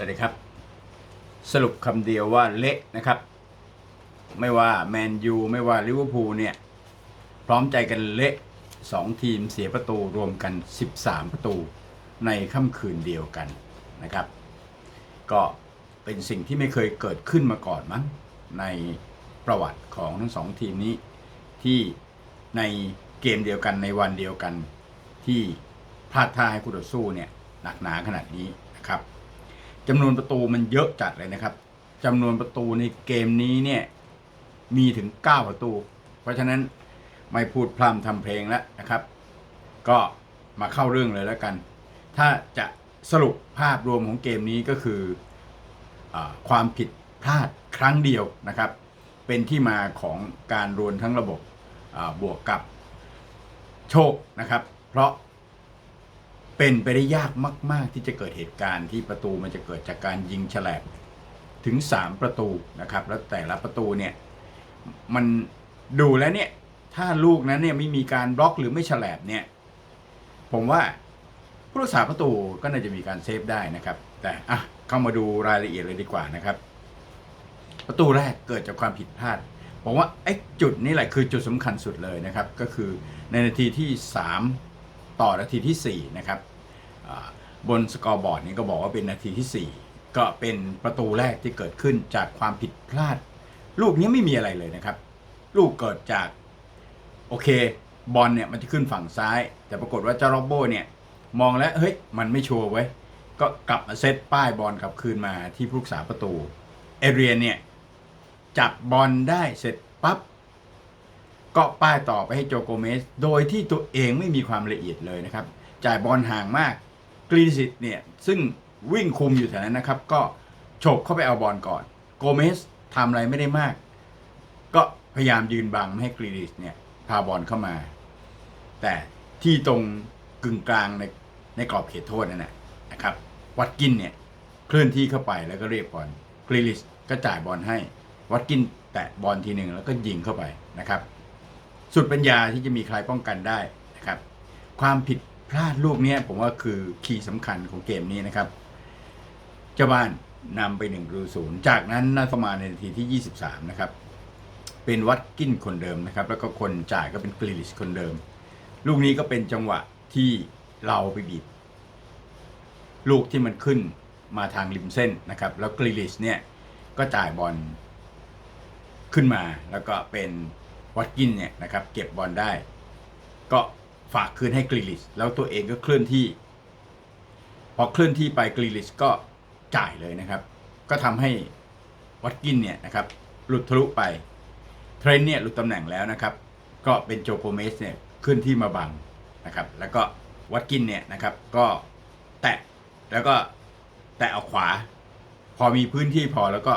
สวัสดีครับ สรุปคำเดียวว่าเละนะครับ ไม่ว่าแมนยูไม่ว่าลิเวอร์พูลเนี่ย พร้อมใจกันเละสองทีมเสียประตูรวมกัน 13 ประตูในค่ำคืนเดียวกันนะครับ ก็เป็นสิ่งที่ไม่เคยเกิดขึ้นมาก่อนมั้งในประวัติของทั้งสองทีมนี้ ที่ในเกมเดียวกันในวันเดียวกันที่พลาดท่าให้คู่ต่อสู้เนี่ยหนักหนาขนาดนี้นะครับ จำนวนประตูมันเยอะจัดเลยนะครับจำนวนประตูในเกมนี้เนี่ยมีถึง 9 ประตู เพราะฉะนั้นไม่พูดพร่ำทำเพลงแล้วนะครับ ก็มาเข้าเรื่องเลยแล้วกัน ถ้าจะสรุปภาพรวมของเกมนี้ก็คืออความผิดพลาดครั้งเดียวนะครับ เป็นที่มาของการรวนทั้งระบบบวกกับโชคนะครับ เพราะ เป็นไปได้ยากมาก ๆ ที่จะเกิดเหตุการณ์ที่ประตูมันจะเกิดจากการยิงฉลบถึง 3 ประตูนะครับ แล้วแต่ละประตูเนี่ยมันดูแล้วเนี่ยถ้าลูกนั้นเนี่ยไม่มีการบล็อกหรือไม่ฉลบเนี่ยผมว่าผู้รักษาประตูก็น่าจะมีการเซฟได้นะครับ แต่อะเข้ามาดูรายละเอียดเลยดีกว่านะครับ ประตูแรกเกิดจากความผิดพลาดผมว่าไอ้จุดนี้แหละคือจุดสำคัญสุดเลยนะครับ ก็คือในนาทีที่ 3 ต่อนาทีที่ 4 นะครับบนสกอร์บอร์ดนี้ก็บอกว่าเป็นนาทีที่ 4 ก็เป็นประตูแรกที่เกิดขึ้นจากความผิดพลาด ลูกนี้ไม่มีอะไรเลยนะครับ ลูกเกิดจากโอเคบอลเนี่ยมันจะขึ้นฝั่งซ้าย แต่ปรากฏว่าเจ้าโรบโบเนี่ยมองแล้วเฮ้ยมันไม่ชัวร์ไว้ยก็กลับมาเซตป้ายบอลกลับคืนมาที่ผู้รักษาประตู เอเรียนเนี่ยจับบอลได้เสร็จปั๊บ ก็ป้ายต่อไปให้โจโกเมส โดยที่ตัวเองไม่มีความละเอียดเลยนะครับ จ่ายบอลห่างมากกรีซิตเนี่ยซึ่งวิ่งคุมอยู่แถวนั้นนะครับ ก็ฉกเข้าไปเอาบอลก่อน โกเมสทำอะไรไม่ได้มาก ก็พยายามยืนบังไม่ให้กรีซิตเนี่ยพาบอลเข้ามา แต่ที่ตรงกึ่งกลางในในกรอบเขตโทษนั่นแหละนะครับ วัดกินเนี่ยเคลื่อนที่เข้าไปแล้วก็เรียกบอลกรีลิชก็จ่ายบอลให้ วัดกินแตะบอลทีหนึ่งแล้วก็ยิงเข้าไปนะครับ สุดปัญญาที่จะมีใครป้องกันได้นะครับ ความผิดพลาดลูกนี้ผมว่าคือคีย์สำคัญของเกมนี้นะครับ เจ้าบ้านนำไป1นึ่งรูศูนย์จากนั้นน่าประมาในนาทีที่ 23 นะครับ เป็นวัดกินคนเดิมนะครับ แล้วก็คนจ่ายก็เป็นกรีลิชคนเดิม ลูกนี้ก็เป็นจังหวะที่เราไปบีบ ลูกที่มันขึ้นมาทางริมเส้นนะครับ แล้วกรีลิชเนี่ยก็จ่ายบอลขึ้นมาแล้วก็เป็น วัตกินเนี่ยนะครับเก็บบอลได้ ก็ฝากคืนให้กรีลิชแล้วตัวเองก็เคลื่อนที่ พอเคลื่อนที่ไปกรีลิชก็จ่ายเลยนะครับ ก็ทำให้วัตกินเนี่ยนะครับหลุดทะลุไปเทรนเนี่ยหลุดตำแหน่งแล้วนะครับ ก็เป็นโจโกเมสเนี่ยขึ้นที่มาบังนะครับ แล้วก็วัตกินเนี่ยนะครับ ก็แตะแล้วก็แตะเอาขวา พอมีพื้นที่พอแล้วก็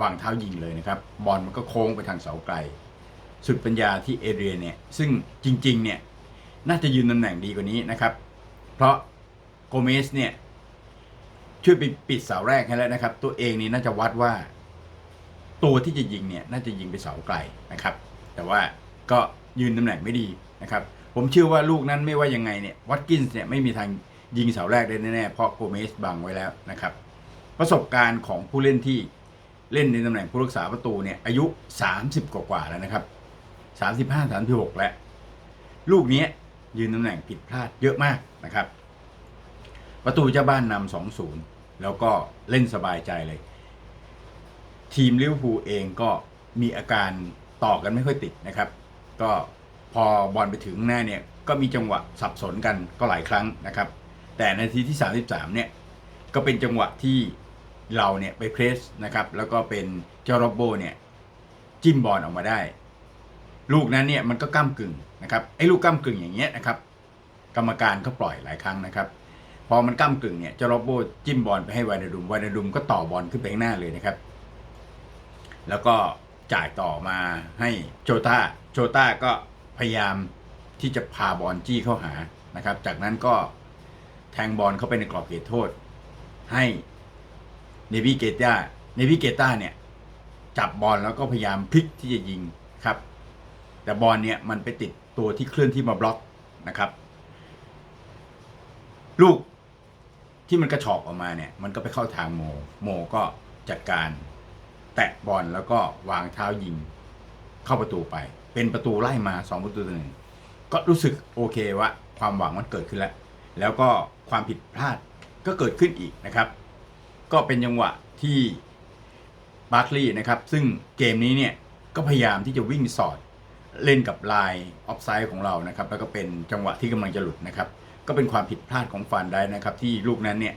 วางเท้ายิงเลยนะครับ บอลมันก็โค้งไปทางเสาไกล สุดปัญญาที่เอเรียเนี่ยซึ่งจริงๆเนี่ยน่าจะยืนตำแหน่งดีกว่านี้นะครับ เพราะโกเมสเนี่ยช่วยไปปิดเสาแรกให้แล้วนะครับ ตัวเองนี่น่าจะวัดว่า ตัวที่จะยิงเนี่ยน่าจะยิงไปเสาไกลนะครับ แต่ว่าก็ยืนตำแหน่งไม่ดีนะครับ ผมเชื่อว่าลูกนั้นไม่ว่ายังไงเนี่ยวัตกินส์เนี่ยไม่มีทางยิงเสาแรกได้แน่ๆเพราะโกเมสบังไว้แล้วนะครับ ประสบการณ์ของผู้เล่นที่เล่นในตำแหน่งผู้รักษาประตูเนี่ยอายุ 30 กว่าๆแล้วนะครับ 35 36แล้ว ลูกนี้ยืนตำแหน่งผิดพลาดเยอะมากนะครับ ประตูเจ้าบ้านนำ2-0แล้วก็เล่นสบายใจเลย ทีมลิเวอร์พูลเองก็มีอาการต่อกันไม่ค่อยติดนะครับ ก็พอบอลไปถึงหน้าเนี่ยก็มีจังหวะสับสนกันก็หลายครั้งนะครับ แต่นาทีที่ 33 เนี่ยก็เป็นจังหวะที่เราเนี่ยไปเพรสนะครับ แล้วก็เป็นเจ้าโรบโบเนี่ยจิ้มบอลออกมาได้ ลูกนั้นเนี่ยมันก็ก้ากึ่งนะครับไอ้ลูกก้ากึ่งอย่างเงี้ยนะครับ กรรมการก็ปล่อยหลายครั้งนะครับ พอมันก้ากึ่งเนี่ยเจ้าโรบโบจิ้มบอลไปให้วายนาดุมวายนาดุมก็ต่อบอลขึ้นไปข้างหน้าเลยนะครับ แล้วก็จ่ายต่อมาให้โจต้าโจต้าก็พยายามที่จะพาบอลจี้เข้าหานะครับ จากนั้นก็แทงบอลเข้าไปในกรอบเขตโทษ ให้เนวิเกต้าเนวิเกต้าเนี่ยจับบอลแล้วก็พยายามพลิกที่จะยิง แต่บอลเนี่ยมันไปติดตัวที่เคลื่อนที่มาบล็อกนะครับ ลูกที่มันกระชอกออกมาเนี่ยมันก็ไปเข้าทางโม โมก็จัดการแตะบอลแล้วก็วางเท้ายิงเข้าประตูไป เป็นประตูไล่มาสองประตูต่อหนึ่งก็รู้สึกโอเคว่าความหวังมันเกิดขึ้นแล้ว แล้วก็ความผิดพลาดก็เกิดขึ้นอีกนะครับ ก็เป็นจังหวะที่บาร์คลีย์นะครับ ซึ่งเกมนี้เนี่ยก็พยายามที่จะวิ่งสอด เล่นกับลายออฟไซด์ของเรานะครับแล้วก็เป็นจังหวะที่กำลังจะหลุดนะครับ ก็เป็นความผิดพลาดของฟานได้นะครับ ที่ลูกนั้นเนี่ย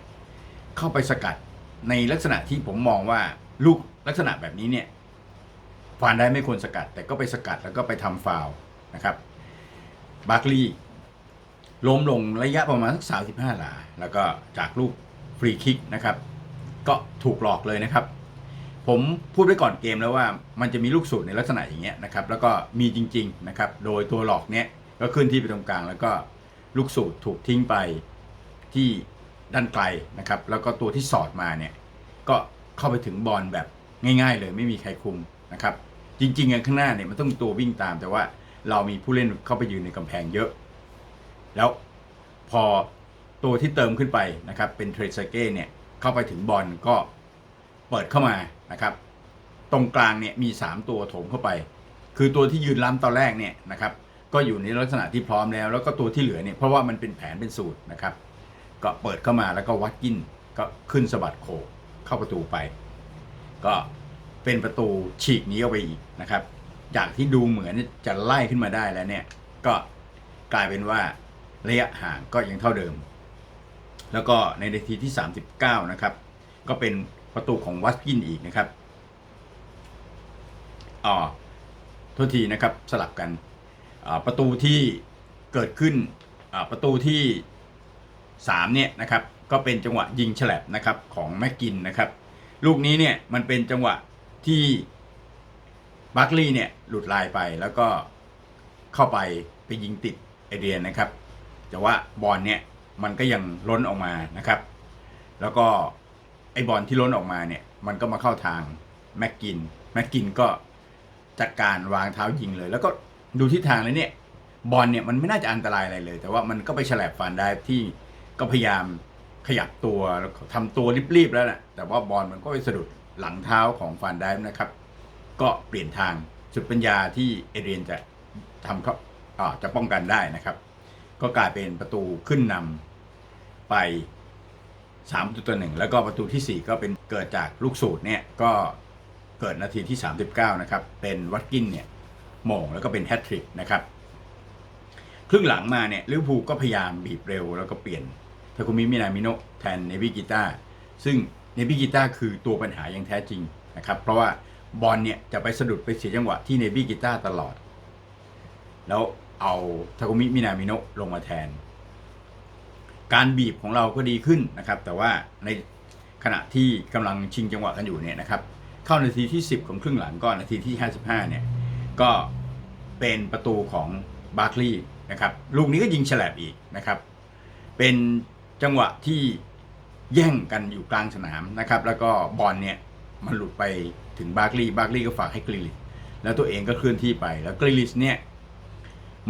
เข้าไปสกัดในลักษณะที่ผมมองว่าลูกลักษณะแบบนี้เนี่ยฟานได้ไม่ควรสกัด แต่ก็ไปสกัดแล้วก็ไปทำฟาวนะครับบาร์คลีย์ล้มลงระยะประมาณสัก35หลา แล้วก็จากลูกฟรีคิกนะครับ ก็ถูกหลอกเลยนะครับ ผมพูดไว้ก่อนเกมแล้วว่ามันจะมีลูกสูตรในลักษณะอย่างเงี้ยนะครับแล้วก็มีจริงๆนะครับโดยตัวหลอกเนี้ยก็ขึ้นที่ไปตรงกลาง แล้วก็ลูกสูตรถูกทิ้งไปที่ด้านไกลนะครับแล้วก็ตัวที่สอดมาเนี่ยก็เข้าไปถึงบอลแบบง่าย ๆ เลยไม่มีใครคุมนะครับจริงๆข้างหน้าเนี่ยมันต้องมีตัววิ่งตามแต่ว่าเรามีผู้เล่นเข้าไปยืนในกำแพงเยอะ แล้วพอตัวที่เติมขึ้นไปนะครับเป็นเทรซเก้เนี่ยเข้าไปถึงบอลก็เปิดเข้ามา นะครับ ตรงกลางเนี่ยมี 3 ตัวโถมเข้าไป คือตัวที่ยืนล้ำตอนแรกเนี่ยนะครับก็อยู่ในลักษณะที่พร้อมแล้ว แล้วก็ตัวที่เหลือเนี่ยเพราะว่ามันเป็นแผนเป็นสูตรนะครับ ก็เปิดเข้ามาแล้วก็วัดกินก็ขึ้นสะบัดโขกเข้าประตูไป ก็เป็นประตูฉีกนี้ออกไปอีกนะครับ จากที่ดูเหมือนจะไล่ขึ้นมาได้แล้วเนี่ยก็กลายเป็นว่าระยะห่างก็ยังเท่าเดิม แล้วก็ในนาทีที่ 39 นะครับ ก็เป็น ประตูของวัตกินอีกนะครับอ๋อโทษทีนะครับสลับกันอ่าประตูที่เกิดขึ้นอ่าประตูที่3เนี่ยนะครับก็เป็นจังหวะยิงฉลับนะครับของแม็กกินนะครับ ลูกนี้เนี่ยมันเป็นจังหวะที่บัคลีย์เนี่ยหลุดลายไปแล้วก็เข้าไปไปยิงติดเอเดียนนะครับ แต่ว่าบอลเนี่ยมันก็ยังล้นออกมานะครับ แล้วก็ ไอบอลที่ล้นออกมาเนี่ย มันก็มาเข้าทางแม็กกิน แม็กกินก็จัดการวางเท้ายิงเลย แล้วก็ดูทิศทางแล้วเนี่ยบอลเนี่ยมันไม่น่าจะอันตรายอะไรเลย แต่ว่ามันก็ไปฉลับฟันได้ที่ก็พยายามขยับตัวแล้วทำตัวรีบๆแล้วแหละแต่ว่าบอลมันก็ไปสะดุดหลังเท้าของฟานได้นะครับ ก็เปลี่ยนทางสุดปัญญาที่เอเดรียนจะทำเขาอ่าจะป้องกันได้นะครับ ก็กลายเป็นประตูขึ้นนำไป 3ประตูต่อหนึ่งแล้วก็ประตูทีสี่ 4 ก็เป็นเกิดจากลูกสูตรเนี่ยก็เกิดนาทีที่ 39 นะครับ เป็นวัตกินเนี่ยโมงแล้วก็เป็นแฮตทริกนะครับครึ่งหลังมาเนี่ยลิเวอร์พูลก็พยายามบีบเร็วแล้วก็เปลี่ยนทาคุมิมินามิโนแทนเนบิกิต้าซึ่งเนบิกิต้าคือตัวปัญหาอย่างแท้จริงนะครับ เพราะว่าบอลเนี่ยจะไปสะดุดไปเสียจังหวะที่เนบิกิต้าตลอด แล้วเอาทาคุมิมินามิโนลงมาแทน การบีบของเราก็ดีขึ้นนะครับ แต่ว่าในขณะที่กำลังชิงจังหวะกันอยู่เนี่ยนะครับ เข้านาทีที่ 10 ของครึ่งหลังก็นาทีที่ 55 เนี่ย ก็เป็นประตูของบาร์คลีย์นะครับ ลูกนี้ก็ยิงฉลับอีกนะครับ เป็นจังหวะที่แย่งกันอยู่กลางสนามนะครับ แล้วก็บอลเนี่ยมันหลุดไปถึงบาร์คลีย์บาร์คลีย์ก็ฝากให้กริลิชแล้วตัวเองก็เคลื่อนที่ไป แล้วกริลิชเนี่ย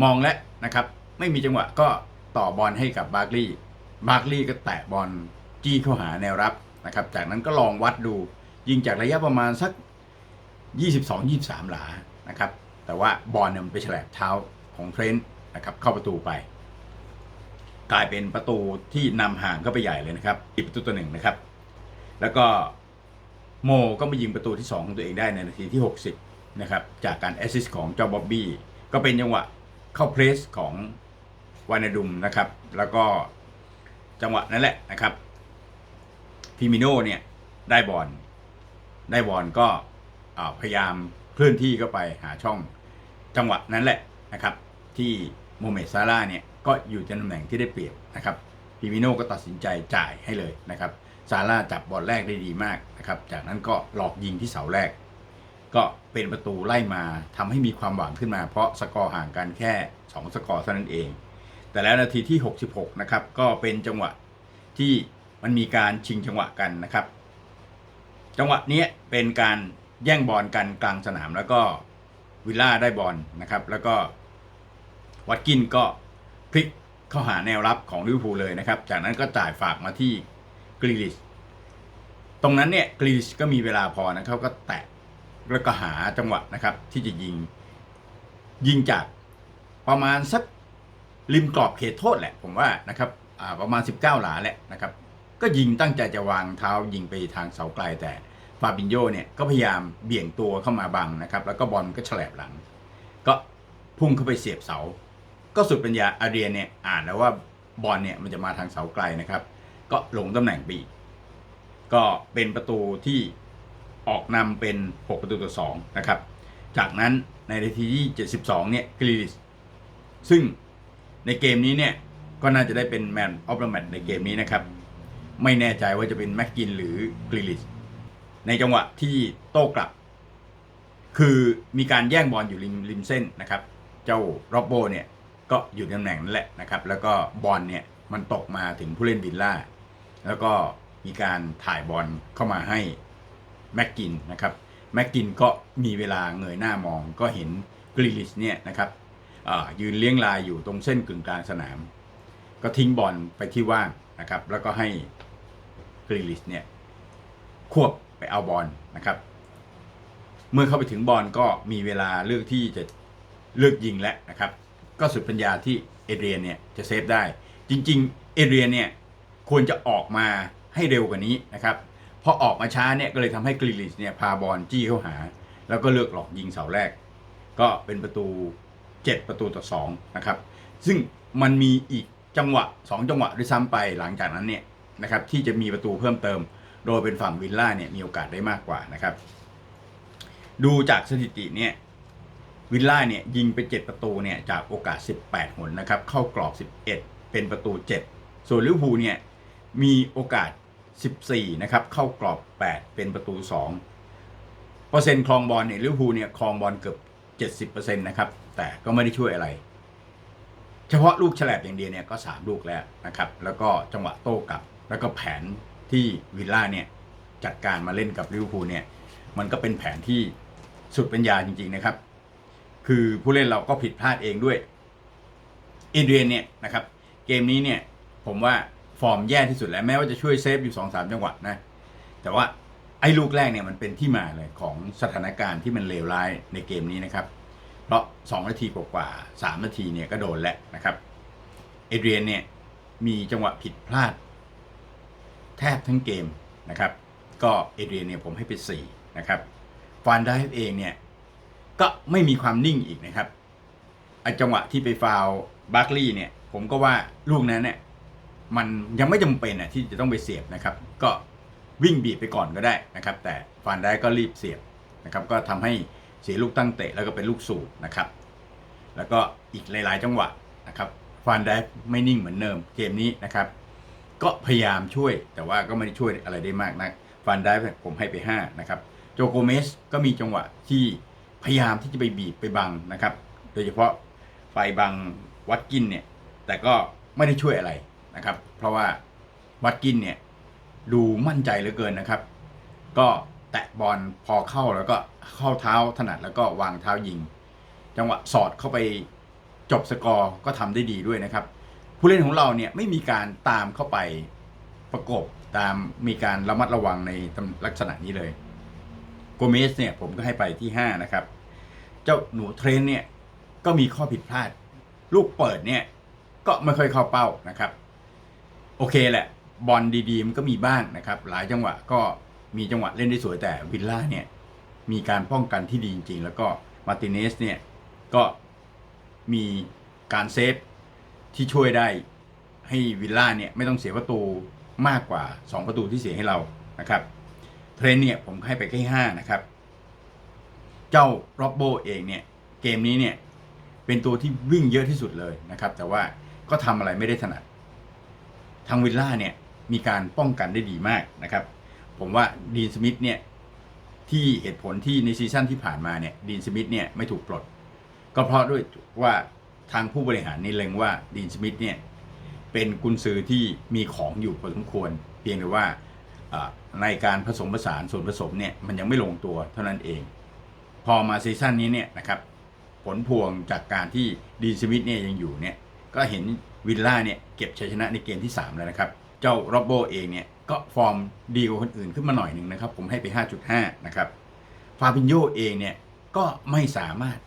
มองแล้วนะครับ ไม่มีจังหวะก็ต่อบอลให้กับบาร์คลีย์ บาร์คลีย์ก็แตะบอลจี้เข้าหาแนวรับนะครับ จากนั้นก็ลองวัดดู ยิงจากระยะประมาณสัก 22-23 หลานะครับ แต่ว่าบอลเนี่ยมันไปฉลบเท้าของเทรนต์นะครับเข้าประตูไป กลายเป็นประตูที่นำห่างเข้าไปใหญ่เลยนะครับอีกประตูตัวหนึ่งนะครับ แล้วก็โมก็มายิงประตูที่ 2 ของตัวเองได้ในนาทีที่ 60 นะครับ จากการแอสซิสต์ของเจ้าบ๊อบบี้ ก็เป็นจังหวะเข้าเพรสของวานาดุมนะครับ แล้วก็ จังหวะนั้นแหละนะครับฟิมิโนเนี่ยได้บอลได้บอลก็พยายามเคลื่อนที่เข้าไปหาช่องจังหวะนั้นแหละนะครับ ที่โมเมซาร่าเนี่ยก็อยู่ในตำแหน่งที่ได้เปรียบนะครับฟิมิโนก็ตัดสินใจจ่ายให้เลยนะครับซาร่าจับบอลแรกได้ดีมากนะครับ จากนั้นก็หลอกยิงที่เสาแรก ก็เป็นประตูไล่มาทำให้มีความหวังขึ้นมา เพราะสกอร์ห่างกันแค่ 2 สกอร์เท่านั้นเอง แต่แล้วนาทีที่ 66 นะครับ ก็เป็นจังหวะที่มันมีการชิงจังหวะกันนะครับ จังหวะนี้เป็นการแย่งบอลกันกลางสนามแล้วก็วิลล่าได้บอลนะครับ แล้วก็วัตกินก็พลิกเข้าหาแนวรับของลิเวอร์พูลเลยนะครับ จากนั้นก็จ่ายฝากมาที่กรีลิชตรงนั้นเนี่ยกรีลิชก็มีเวลาพอนะครับ ก็แตะแล้วก็หาจังหวะนะครับ ที่จะยิงยิงจากประมาณสัก ริมกรอบเขตโทษแหละ ผมว่านะครับประมาณ 19 หลาแหละนะครับ ก็ยิงตั้งใจจะวางเท้ายิงไปทางเสาไกลแต่ฟาบินโยเนี่ยก็พยายามเบี่ยงตัวเข้ามาบังนะครับ แล้วก็บอลก็แฉลบหลัง ก็พุ่งเข้าไปเสียบเสา ก็สุดปัญญาอาเรียนเนี่ยอ่านแล้วว่าบอลเนี่ยมันจะมาทางเสาไกลนะครับ ก็ลงตำแหน่งบีก็เป็นประตูที่ออกนำเป็น 6 ประตูต่อ2นะครับ จากนั้นในนาทีที่ 72 เนี่ยกรีลิชซึ่ง ในเกมนี้เนี่ยก็น่าจะได้เป็นแมนออฟเดอะแมตในเกมนี้นะครับ ไม่แน่ใจว่าจะเป็นแม็กกินหรือกรีลิชในจังหวะที่โต้กลับ คือมีการแย่งบอลอยู่ริมริมเส้นนะครับ เจ้าโรอบโบเนี่ยก็อยู่ตำแหน่งนั่นแหละนะครับ แล้วก็บอลเนี่ยมันตกมาถึงผู้เล่นวิลล่า แล้วก็มีการถ่ายบอลเข้ามาให้แม็กกินนะครับแม็กกินก็มีเวลาเงยหน้ามองก็เห็นกรีลิชเนี่ยนะครับ ยืนเลี้ยงลายอยู่ตรงเส้นกึ่งกลางสนาม ก็ทิ้งบอลไปที่ว่างนะครับ แล้วก็ให้กรีลิชเนี่ยควบไปเอาบอลนะครับ เมื่อเข้าไปถึงบอลก็มีเวลาเลือกที่จะเลือกยิงแล้วนะครับ ก็สุดปัญญาที่เอเดรียนเนี่ยจะเซฟได้ จริง ๆ เอเดรียนเนี่ยควรจะออกมาให้เร็วกว่านี้นะครับพอออกมาช้าเนี่ยก็เลยทำให้กรีลิชเนี่ยพาบอลจี้เข้าหา แล้วก็เลือกหลอกยิงเสาแรก ก็เป็นประตู 7 ประตูต่อ2นะครับซึ่งมันมีอีกจังหวะ 2 จังหวะด้วยซ้ำไปหลังจากนั้นเนี่ยนะครับที่จะมีประตูเพิ่มเติม โดยเป็นฝั่งวิลล่าเนี่ยมีโอกาสได้มากกว่านะครับ ดูจากสถิติเนี่ยวิลล่าเนี่ยยิงไป 7 ประตูเนี่ยจากโอกาส 18 หนนะครับเข้ากรอบ 11 เป็นประตู 7 ส่วนลิเวอร์พูลเนี่ยมีโอกาส 14 นะครับเข้ากรอบ 8 เป็นประตู 2 เปอร์เซ็นต์ครองบอลเนี่ยลิเวอร์พูลเนี่ยครองบอลเกือบ 70%นะครับ แต่ก็ไม่ได้ช่วยอะไร เฉพาะลูกแฉลบอย่างเดียวเนี่ยก็ 3 ลูกแล้วนะครับ แล้วก็จังหวะโต้กลับ แล้วก็แผนที่วิลล่าเนี่ยจัดการมาเล่นกับลิเวอร์พูลเนี่ยมันก็เป็นแผนที่สุดปัญญาจริงๆนะครับ คือผู้เล่นเราก็ผิดพลาดเองด้วยเอเดรียนเนี่ยนะครับ เกมนี้เนี่ยผมว่าฟอร์มแย่ที่สุดแล้วแม้ว่าจะช่วยเซฟอยู่สองสามจังหวะนะ แต่ว่า ไอ้ลูกแรกเนี่ยมันเป็นที่มาเลยของสถานการณ์ที่มันเลวร้ายในเกมนี้นะครับ เพราะสองนาทีกว่าๆสามนาทีเนี่ยก็โดนแล้วนะครับ เอเดรียนเนี่ยมีจังหวะผิดพลาด แทบทั้งเกมนะครับ ก็เอเดรียนเนี่ยผมให้ไปสี่นะครับฟานได้เองเนี่ยก็ไม่มีความนิ่งอีกนะครับไอจังหวะที่ไปฟาวบัคลี่เนี่ยผมก็ว่าลูกนั้นเนี่ยมันยังไม่จำเป็นนะที่จะต้องไปเสียบนะครับ ก็ วิ่งบีบไปก่อนก็ได้นะครับ แต่ฟานได้ก็รีบเสียบนะครับก็ทำให้เสียลูกตั้งเตะแล้วก็เป็นลูกสูบนะครับ แล้วก็อีกหลาย ๆ จังหวะนะครับฟานได้ไม่นิ่งเหมือนเดิมเกมนี้นะครับ ก็พยายามช่วยแต่ว่าก็ไม่ได้ช่วยอะไรได้มากนักฟานได้ผมให้ไป5นะครับโจโกเมสก็มีจังหวะที่พยายามที่จะไปบีบไปบังนะครับ โดยเฉพาะไปบังวัดกินเนี่ยแต่ก็ไม่ได้ช่วยอะไรนะครับ เพราะว่าวัดกินเนี่ย ดูมั่นใจเหลือเกินนะครับ ก็แตะบอลพอเข้าแล้วก็เข้าเท้าถนัดแล้วก็วางเท้ายิง จังหวะสอดเข้าไปจบสกอร์ก็ทำได้ดีด้วยนะครับ ผู้เล่นของเราเนี่ยไม่มีการตามเข้าไปประกบตามมีการระมัดระวังในลักษณะนี้เลยโกเมสเนี่ยผมก็ให้ไปที่ 5 นะครับ เจ้าหนูเทรนเนี่ยก็มีข้อผิดพลาด ลูกเปิดเนี่ยก็ไม่ค่อยเข้าเป้านะครับ โอเคแหละ บอลดีๆมันก็มีบ้างนะครับ หลายจังหวะก็มีจังหวะเล่นได้สวยแต่วิลล่าเนี่ยมีการป้องกันที่ดีจริง ๆ แล้วก็มาร์ติเนสเนี่ยก็มีการเซฟที่ช่วยได้ให้วิลล่าเนี่ยไม่ต้องเสียประตูมากกว่า 2 ประตูที่เสียให้เรานะครับเทรนเนี่ยผมให้ไปแค่ห้านะครับ เจ้าโรบโบเองเนี่ยเกมนี้เนี่ยเป็นตัวที่วิ่งเยอะที่สุดเลยนะครับ แต่ว่าก็ทำอะไรไม่ได้ถนัดทางวิลล่าเนี่ย มีการป้องกันได้ดีมากนะครับ ผมว่าดีนสมิธเนี่ยที่เหตุผลที่ในซีซั่นที่ผ่านมาเนี่ยดีนสมิธเนี่ยไม่ถูกปลด ก็เพราะด้วยว่าทางผู้บริหารนี่เล็งว่าดีนสมิธเนี่ยเป็นกุนซือที่มีของอยู่พอสมควร เพียงแต่ว่าอ่าในการผสมผสานส่วนผสมเนี่ยมันยังไม่ลงตัวเท่านั้นเอง พอมาซีซั่นนี้เนี่ยนะครับผลพวงจากการที่ดีนสมิธเนี่ยยังอยู่เนี่ยก็เห็นวิลล่าเนี่ยเก็บชัยชนะในเกมที่ 3 แล้วนะครับ เจ้าโรบโบเองเนี่ยก็ฟอร์มดีกว่าคนอื่นขึ้นมาหน่อยหนึ่งนะครับ ผมให้ไป 5.5 นะครับ ฟาบินโยเองเนี่ยก็ไม่สามารถ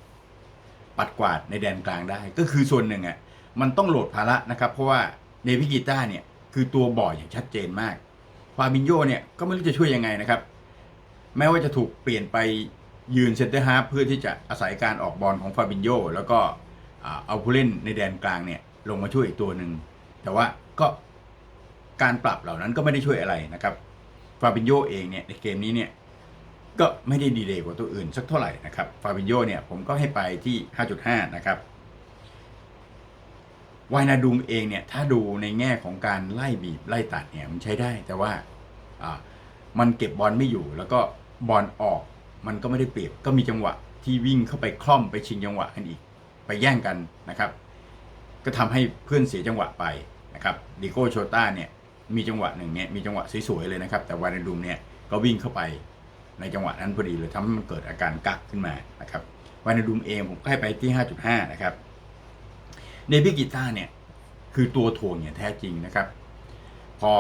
ปัดกวาดในแดนกลางได้ ก็คือส่วนหนึ่งอะมันต้องโหลดภาระนะครับ เพราะว่าเดวิกีต้าเนี่ยคือตัวบ่ออย่างชัดเจนมาก ฟาบินโยเนี่ยก็ไม่รู้จะช่วยยังไงนะครับ แม้ว่าจะถูกเปลี่ยนไปยืนเซนเตอร์ฮาร์ฟเพื่อที่จะอาศัยการออกบอลของฟาบินโยแล้วก็เอาผู้เล่นในแดนกลางเนี่ยลงมาช่วยอีกตัวหนึ่ง แต่ว่าก็ การปรับเหล่านั้นก็ไม่ได้ช่วยอะไรนะครับฟาบินโยเองเนี่ยในเกมนี้เนี่ยก็ไม่ได้ดีเลยกว่าตัวอื่นสักเท่าไหร่นะครับฟาบินโยเนี่ยผมก็ให้ไปที่ 5.5 นะครับวายนาดุงเองเนี่ยถ้าดูในแง่ของการไล่บีบไล่ตัดเนี่ยมันใช้ได้แต่ว่าอ่ามันเก็บบอลไม่อยู่ แล้วก็บอลออกมันก็ไม่ได้เปรียบก็มีจังหวะที่วิ่งเข้าไปคล่อมไปชิงจังหวะกันอีก ไปแย่งกันนะครับ ก็ทำให้เพื่อนเสียจังหวะไปนะครับดิโก้โชต้าเนี่ย มีจังหวะหนึ่งเนี่ยมีจังหวะสวยๆเลยนะครับ แต่วานาดุมเนี่ยก็วิ่งเข้าไปในจังหวะนั้นพอดีเลยทำให้มันเกิดอาการกักขึ้นมานะครับวานาดุมเองผมก็ให้ไปที่ 5.5 นะครับเนบิกิต้าเนี่ยคือตัวถ่วงอย่างแท้จริงนะครับ พอ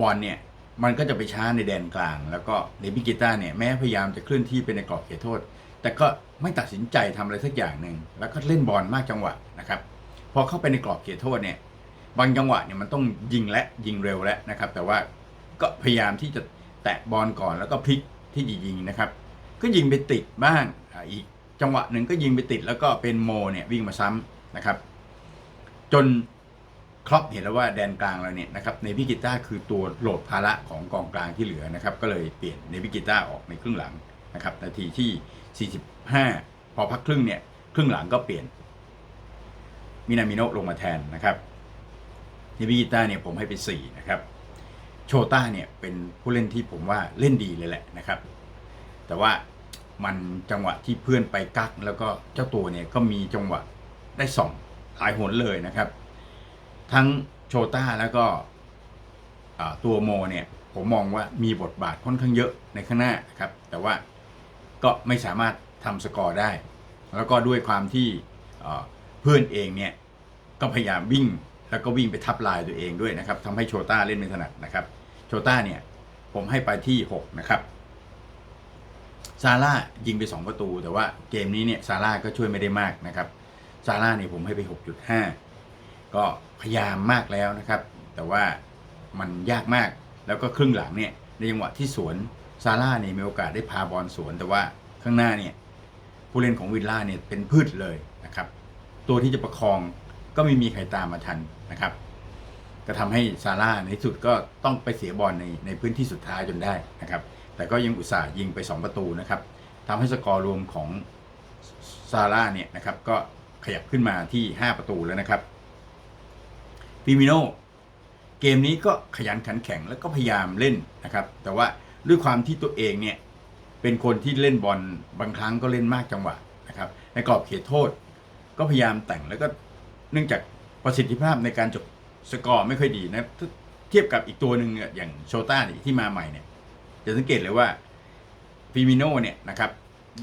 บอลเนี่ยมันก็จะไปช้าในแดนกลาง แล้วก็เนบิกิต้าเนี่ยแม้พยายามจะเคลื่อนที่ไปในกรอบเขตโทษ แต่ก็ไม่ตัดสินใจทำอะไรสักอย่างหนึ่งแล้วก็เล่นบอลมากจังหวะนะครับ พอเข้าไปในกรอบเขตโทษเนี่ย บางจังหวะเนี่ยมันต้องยิงและยิงเร็วแล้วนะครับ แต่ว่าก็พยายามที่จะแตะบอลก่อนแล้วก็พลิกที่จะยิงนะครับ ก็ยิงไปติดบ้างอีกจังหวะหนึ่งก็ยิงไปติดแล้วก็เป็นโมเนี่ยวิ่งมาซ้ำนะครับ จนครอปเห็นแล้วว่าแดนกลางเราเนี่ยนะครับในพิกิต้าคือตัวโหลดภาระของกองกลางที่เหลือนะครับ ก็เลยเปลี่ยนในพิกิต้าออกในครึ่งหลังนะครับ นาทีที่ 45 พอพักครึ่งเนี่ยครึ่งหลังก็เปลี่ยนมินามิโนะลงมาแทนนะครับ ในพิต้าเนี่ยผมให้ไป4นะครับโชต้าเนี่ยเป็นผู้เล่นที่ผมว่าเล่นดีเลยแหละนะครับ แต่ว่ามันจังหวะที่เพื่อนไปกัก แล้วก็เจ้าตัวเนี่ยก็มีจังหวะได้สองหลายหนเลยนะครับ ทั้งโชต้าแล้วก็ตัวโมเนี่ยผมมองว่ามีบทบาทค่อนข้างเยอะในข้างหน้านครับ แต่ว่าก็ไม่สามารถทำสกอร์ได้ แล้วก็ด้วยความที่เพื่อนเองเนี่ยก็พยายามวิ่ง แล้วก็วิ่งไปทับลายตัวเองด้วยนะครับทำให้โชต้าเล่นไม่ถนัดนะครับ โชต้าเนี่ยผมให้ไปที่ 6 นะครับ ซาร่ายิงไป 2 ประตู แต่ว่าเกมนี้เนี่ยซาร่าก็ช่วยไม่ได้มากนะครับ ซาร่าเนี่ยผมให้ไป 6.5 ก็พยายามมากแล้วนะครับ แต่ว่ามันยากมาก แล้วก็ครึ่งหลังเนี่ยในจังหวะที่สวนซาร่าเนี่ยมีโอกาสได้พาบอลสวน แต่ว่าข้างหน้าเนี่ยผู้เล่นของวิลล่าเนี่ยเป็นพืชเลยนะครับ ตัวที่จะประคอง ก็ไม่มีใครตามมาทันนะครับ ก็ทำให้ซาร่าในสุดก็ต้องไปเสียบอลในในพื้นที่สุดท้ายจนได้นะครับ แต่ก็ยังอุตส่าห์ยิงไป 2 ประตูนะครับทำให้สกอร์รวมของซาร่าเนี่ยนะครับก็ขยับขึ้นมาที่ 5 ประตูแล้วนะครับฟิมิโนเกมนี้ก็ขยันขันแข็งแล้วก็พยายามเล่นนะครับ แต่ว่าด้วยความที่ตัวเองเนี่ยเป็นคนที่เล่นบอลบางครั้งก็เล่นมากจังหวะนะครับในกรอบเขตโทษ ก็พยายามแต่งแล้วก็ นื่องจากประสิทธิภาพในการจบสกอร์ไม่ค่อยดีนะเทียบกับอีกตัวหนึ่งอย่างโชต้าที่มาใหม่เนี่ยจะสังเกตเลยว่าฟิมิโนเนี่ยนะครับ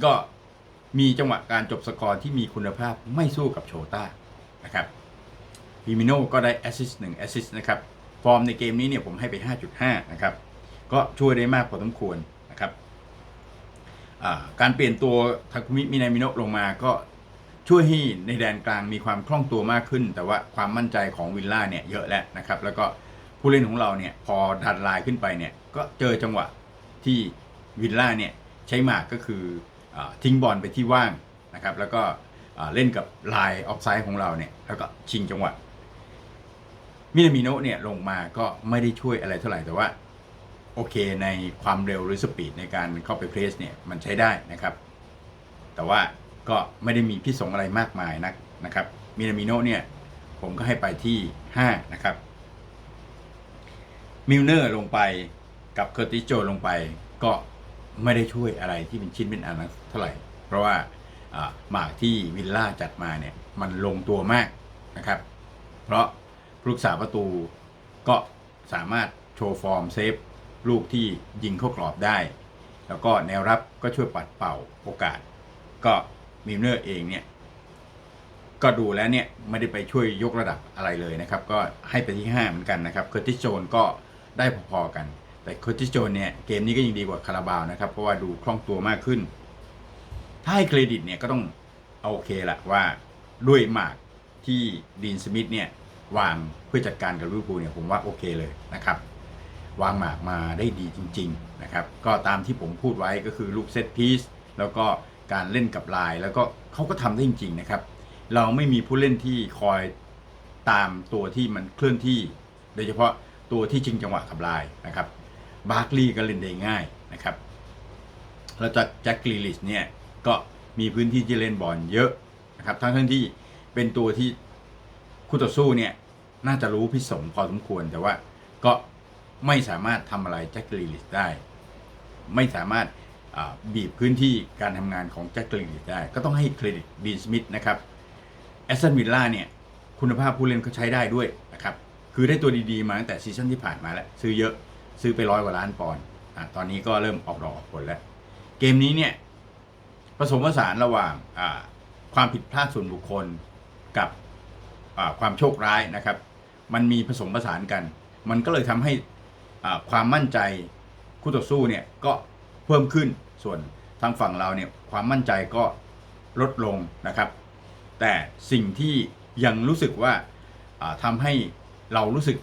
ก็มีจังหวะการจบสกอร์ที่มีคุณภาพไม่สู้กับโชต้านะครับฟิมิโนก็ได้แอสซิสต์หนึ่งแอสซิสต์นะครับ ฟอร์มในเกมนี้เนี่ยผมให้ไป 5.5 นะครับ ก็ช่วยได้มากพอสมควรนะครับการเปลี่ยนตัวทาคุมิมินามิโนลงมาก็ ช่วยให้ในแดนกลางมีความคล่องตัวมากขึ้น แต่ว่าความมั่นใจของวิลล่าเนี่ยเยอะแล้วนะครับ แล้วก็ผู้เล่นของเราเนี่ยพอดันลน์ขึ้นไปเนี่ยก็เจอจังหวะที่วิลล่าเนี่ยใช้หมากก็คืออทิ้งบอลไปที่ว่างนะครับแล้วก็เล่นกับลน์ออฟไซด์ของเราเนี่ยแล้วก็ชิงจังหวะมินามิโนเนี่ยลงมาก็ไม่ได้ช่วยอะไรเท่าไหร่แต่ว่าโอเคในความเร็วหรือสปีดในการเข้าไปเพรสเนี่ยมันใช้ได้นะครับ แต่ว่า ก็ไม่ได้มีพิษสงอะไรมากมายนักนะครับมินามิโนเนี่ยผมก็ให้ไปที่ 5 นะครับมิลเนอร์ลงไปกับเคอร์ติโจลงไปก็ไม่ได้ช่วยอะไรที่เป็นชิ้นเป็นอันนั้นเท่าไหร่ เพราะว่าหมากที่วิลล่าจัดมาเนี่ยมันลงตัวมากนะครับ เพราะผู้รักษาประตูก็สามารถโชว์ฟอร์มเซฟลูกที่ยิงเข้ากรอบได้ แล้วก็แนวรับก็ช่วยปัดเป่าโอกาส ก็ มิลเนอร์เองเนี่ยก็ดูแล้วเนี่ยไม่ได้ไปช่วยยกระดับอะไรเลยนะครับ ก็ให้ไปที่ 5 เหมือนกันนะครับเคอร์ติโจนก็ได้พอๆกัน แต่โคติโจนเนี่ยเกมนี้ก็ยังดีกว่าคาราบาวนะครับ เพราะว่าดูคล่องตัวมากขึ้น ถ้าให้เครดิตเนี่ยก็ต้องเอาโอเคละว่าด้วยหมากที่ดีนสมิธเนี่ยวางเพื่อจัดการกับลิเวอร์พูลเนี่ยผมว่าโอเคเลยนะครับ วางหมากมาได้ดีจริง ๆนะครับ ก็ตามที่ผมพูดไว้ก็คือลูกเซตพีซแล้วก็ การเล่นกับลาย แล้วก็เขาก็ทำได้จริง ๆ นะครับ เราไม่มีผู้เล่นที่คอยตามตัวที่มันเคลื่อนที่ โดยเฉพาะตัวที่ชิงจังหวะกับลายนะครับบาร์คลีย์ก็เล่นได้ง่ายนะครับแล้วจากแจ็คกรีลิชเนี่ยก็มีพื้นที่ที่เล่นบอลเยอะนะครับทั้งทั้งที่เป็นตัวที่คู่ต่อสู้เนี่ยน่าจะรู้พิสงพอสมควรแต่ว่าก็ไม่สามารถทำอะไรแจ็คกรีลิชได้ ไม่สามารถ บีบพื้นที่การทำงานของแจ็คกรีลิชได้ ก็ต้องให้เครดิตดีนสมิธนะครับแอสตันวิลล่าเนี่ยคุณภาพผู้เล่นเขาใช้ได้ด้วยนะครับคือได้ตัวดีๆมาตั้งแต่ซีซั่นที่ผ่านมาแล้ว ซื้อเยอะซื้อไปร้อยกว่าล้านปอนด์ตอนนี้ก็เริ่มออกดอกออกผลแล้ว เกมนี้เนี่ยผสมผสานระหว่างความผิดพลาดส่วนบุคคลกับความโชคร้ายนะครับ มันมีผสมผสานกัน มันก็เลยทำให้ความมั่นใจคู่ต่อสู้เนี่ยก็เพิ่มขึ้น ส่วนทางฝั่งเราเนี่ยความมั่นใจก็ลดลงนะครับ แต่สิ่งที่ยังรู้สึกว่าอ่าทำให้เรารู้สึก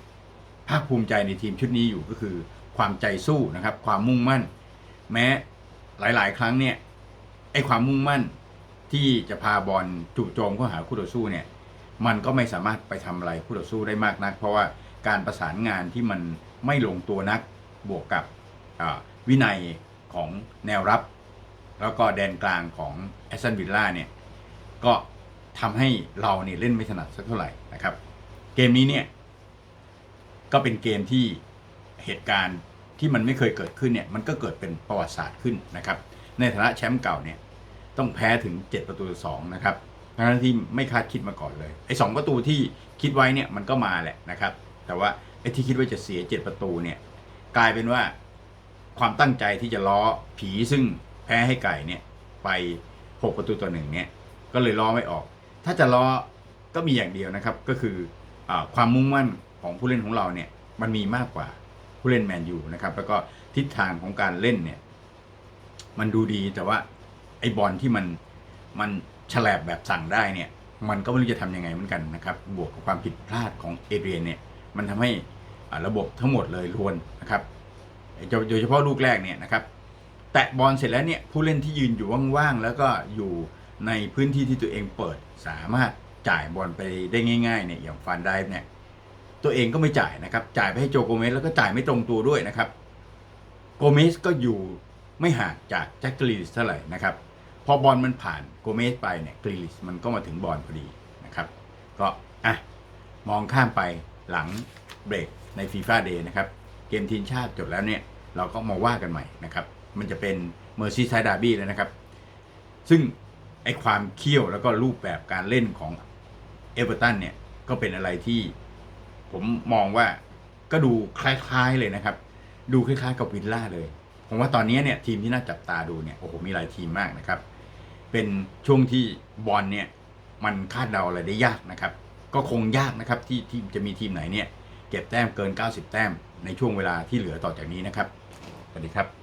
ภาคภูมิใจในทีมชุดนี้อยู่ก็คือความใจสู้นะครับ ความมุ่งมั่น แม้หลาย ๆ ครั้งเนี่ยไอ้ความมุ่งมั่นที่จะพาบอลจู่โจมเข้าหาคู่ต่อสู้เนี่ยมันก็ไม่สามารถไปทำอะไรคู่ต่อสู้ได้มากนัก เพราะว่าการประสานงานที่มันไม่ลงตัวนักบวกกับวินัย ของแนวรับ แล้วก็แดนกลางของแอสตันวิลล่าเนี่ยก็ทำให้เราเนี่ยเล่นไม่ถนัดสักเท่าไหร่นะครับ เกมนี้เนี่ยก็เป็นเกมที่เหตุการณ์ที่มันไม่เคยเกิดขึ้นเนี่ยมันก็เกิดเป็นประวัติศาสตร์ขึ้นนะครับ ในฐานะแชมป์เก่าเนี่ยต้องแพ้ถึง 7 ประตูต่อสองนะครับทั้งที่ไม่คาดคิดมาก่อนเลยไอ้สประตูที่คิดไว้เนี่ยมันก็มาแหละนะครับ แต่ว่าไอ้ที่คิดว่าจะเสีย 7 ประตูเนี่ยกลายเป็นว่า ความตั้งใจที่จะล้อผีซึ่งแพ้ให้ไก่เนี่ยไป 6 ประตูต่อหนึ่งเนี่ยก็เลยล้อไม่ออก ถ้าจะล้อก็มีอย่างเดียวนะครับก็คืออความมุ่งมั่นของผู้เล่นของเราเนี่ยมันมีมากกว่าผู้เล่นแมนยูนะครับแล้วก็ทิศทางของการเล่นเนี่ยมันดูดีแต่ว่าไอ้บอลที่มันมันฉลบแบบสั่งได้เนี่ยมันก็ไม่รู้จะทำยังไงเหมือนกันนะครับ บวกกับความผิดพลาดของเอเรียนเนี่ยมันทำให้ระบบทั้งหมดเลยรวนนะครับ โดยเฉพาะลูกแรกเนี่ยนะครับแตะบอลเสร็จแล้วเนี่ยผู้เล่นที่ยืนอยู่ว่างๆแล้วก็อยู่ในพื้นที่ที่ตัวเองเปิดสามารถจ่ายบอลไปได้ง่ายๆเนี่ยอย่างฟันได้เนี่ยตัวเองก็ไม่จ่ายนะครับจ่ายไปให้โจโกเมสแล้วก็จ่ายไม่ตรงตัวด้วยนะครับโกเมสก็อยู่ไม่ห่างจากแจ็คกรีลิสเท่าไหร่นะครับพอบอลมันผ่านโกเมสไปเนี่ยกรีลิสมันก็มาถึงบอลพอดีนะครับก็อะมองข้ามไปหลังเบรกในฟีฟ่าเดย์นะครับเกมทีมชาติจบแล้วเนี่ย เราก็มาว่ากันใหม่นะครับ มันจะเป็นเมอร์ซีไซด์ดาร์บี้แล้วนะครับ ซึ่งไอความเคี่ยวแล้วก็รูปแบบการเล่นของเอเวอร์ตันเนี่ย ก็เป็นอะไรที่ผมมองว่าก็ดูคล้ายๆเลยนะครับ ดูคล้ายๆกับวิลล่าเลยผมว่าตอนนี้เนี่ยทีมที่น่าจับตาดูเนี่ยโอ้โหมีหลายทีมมากนะครับ เป็นช่วงที่บอลเนี่ยมันคาดเดาอะไรได้ยากนะครับ ก็คงยากนะครับที่ที่จะมีทีมไหนเนี่ยเก็บแต้มเกิน 90 แต้มในช่วงเวลาที่เหลือต่อจากนี้นะครับ สวัสดีครับ